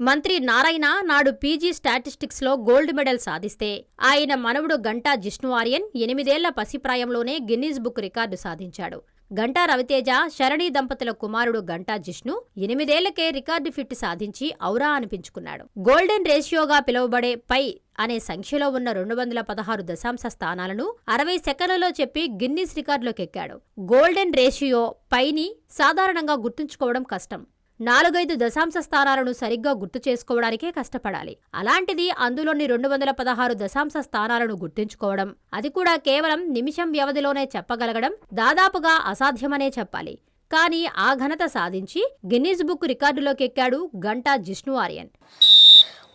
మంత్రి నారాయణ నాడు PG స్టాటిస్టిక్స్లో gold medal సాధిస్తే ఆయన మనవడు గంటా జిష్ణు ఆర్యన్ ఎనిమిదేళ్ళ పసిప్రాయంలోనే గిన్నీస్ బుక్ రికార్డు సాధించాడు. గంటా రవితేజ శరణి దంపతుల కుమారుడు గంటా జిష్ణు ఎనిమిదేళ్ళకే రికార్డు ఫిట్ సాధించి ఔరా అనిపించుకున్నాడు. గోల్డెన్ రేషియోగా పిలువబడే పై అనే సంఖ్యలో ఉన్న రెండు వందల పదహారు దశాంశ స్థానాలను అరవై సెకన్లలో చెప్పి గిన్నీస్ రికార్డులోకెక్కాడు. గోల్డెన్ రేషియో పైని సాధారణంగా గుర్తుంచుకోవడం కష్టం. నాలుగైదు దశాంశ స్థానాలను సరిగ్గా గుర్తు చేసుకోవడానికే కష్టపడాలి. అలాంటిది అందులోని రెండు వందల పదహారు దశాంశ స్థానాలను గుర్తుంచుకోవడం. అది కూడా కేవలం నిమిషం వ్యవధిలోనే చెప్పగలగడం దాదాపుగా అసాధ్యమనే చెప్పాలి. కానీ ఆ ఘనత సాధించి గిన్నీస్ బుక్ రికార్డులోకి ఎక్కాడు గంటా జిష్ణు ఆర్యన్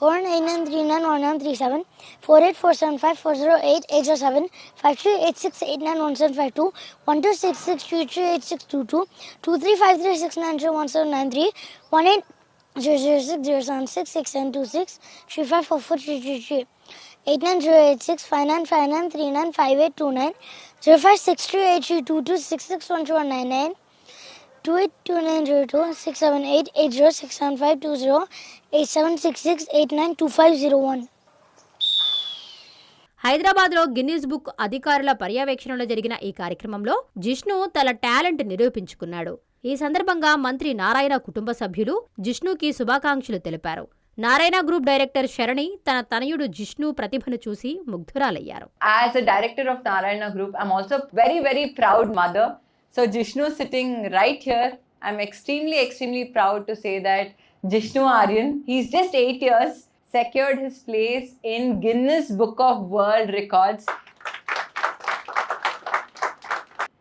49391937, 48475, 40807, 538689172, 2353693173, 18 00607662635443333 890865959395829 05638322661299 628117720 0917980576 213 5448 6270 526046 28190244 970720720 489391937 48475 807 5386891752 1266338622 2353690193 18 006076626 354433 8986 5959 395829 05628322 282902 678 8067520 8766 892501 హైదరాబాద్లో గిన్నీస్ బుక్ అధికారుల పర్యవేక్షణలో జరిగిన ఈ కార్యక్రమంలో జిష్ణు తన టాలెంట్ నిరూపించుకున్నాడు. ఈ సందర్భంగా మంత్రి నారాయణ కుటుంబ సభ్యులు జిష్ణుకి శుభాకాంక్షలు తెలిపారు. నారాయణ గ్రూప్ డైరెక్టర్ శరణి తన తనయుడు జిష్ణు ప్రతిభను చూసి ముగ్ధురాలయ్యారు. As a director of Narayana Group, I'm also very, very proud mother. So Jishnu sitting right here, I'm extremely, extremely proud to say that Jishnu Aryan, he's just eight years, secured his place in Guinness Book of World Records.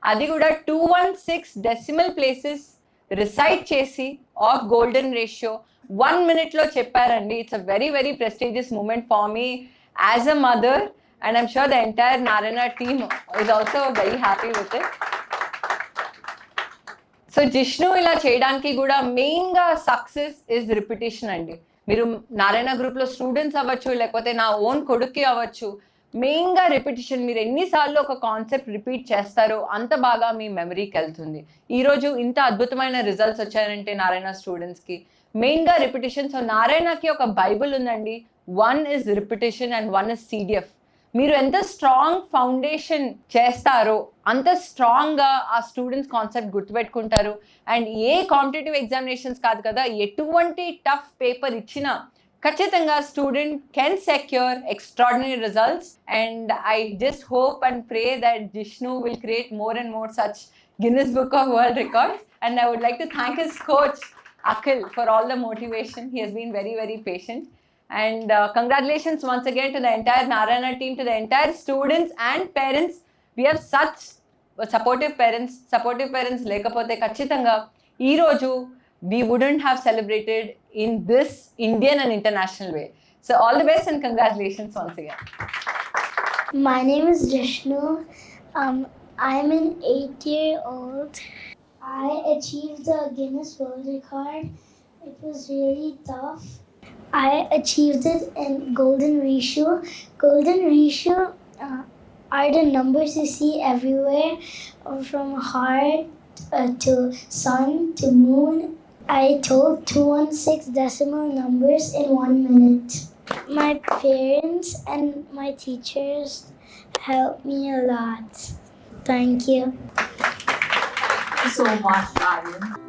అది కూడా two one six decimal places recite చేసి of golden ratio one మినిట్లో చెప్పారండి it's a very very prestigious moment for me as a mother and I'm sure the entire Narayana team is also very happy with it So Jishnu ఇలా చేయడానికి కూడా మెయిన్గా success is repetition అండి. మీరు నారాయణ గ్రూప్లో students అవ్వచ్చు లేకపోతే నా ఓన్ కొడుక్కి అవ్వచ్చు మెయిన్గా రిపిటేషన్ మీరు ఎన్నిసార్లు ఒక కాన్సెప్ట్ రిపీట్ చేస్తారో అంత బాగా మీ మెమరీకి వెళ్తుంది. ఈరోజు ఇంత అద్భుతమైన రిజల్ట్స్ వచ్చాయంటే నారాయణ స్టూడెంట్స్కి మెయిన్గా రిపిటేషన్ సో నారాయణకి ఒక బైబుల్ ఉందండి. One is repetition and one is CDF మీరు ఎంత స్ట్రాంగ్ ఫౌండేషన్ చేస్తారో అంత స్ట్రాంగ్గా ఆ స్టూడెంట్స్ కాన్సెప్ట్ గుర్తుపెట్టుకుంటారు. అండ్ ఏ కాంపిటేటివ్ ఎగ్జామినేషన్స్ కాదు కదా ఎటువంటి టఫ్ పేపర్ ఇచ్చినా ఖచ్చితంగా student can secure extraordinary results and I just hope and pray that Jishnu will create more and more such Guinness Book of World Records and I would like to thank his coach Akhil for all the motivation he has been very, very patient And uh, congratulations once again to the entire Narayana team, to the entire students and parents. We have such supportive parents. Supportive parents లేకపోతే ఖచ్చితంగా ఈరోజు we wouldn't have celebrated in this Indian and international way. So all the best and congratulations once again. My name is Jishnu. Um, I'm an eight year old. I achieved the Guinness World Record. It was really tough. I achieved it in golden ratio. Golden ratio uh, are the numbers you see everywhere uh, from heart uh, to sun to moon. I told 216 decimal numbers in one minute. My parents and my teachers helped me a lot. Thank you. so much, Aryan.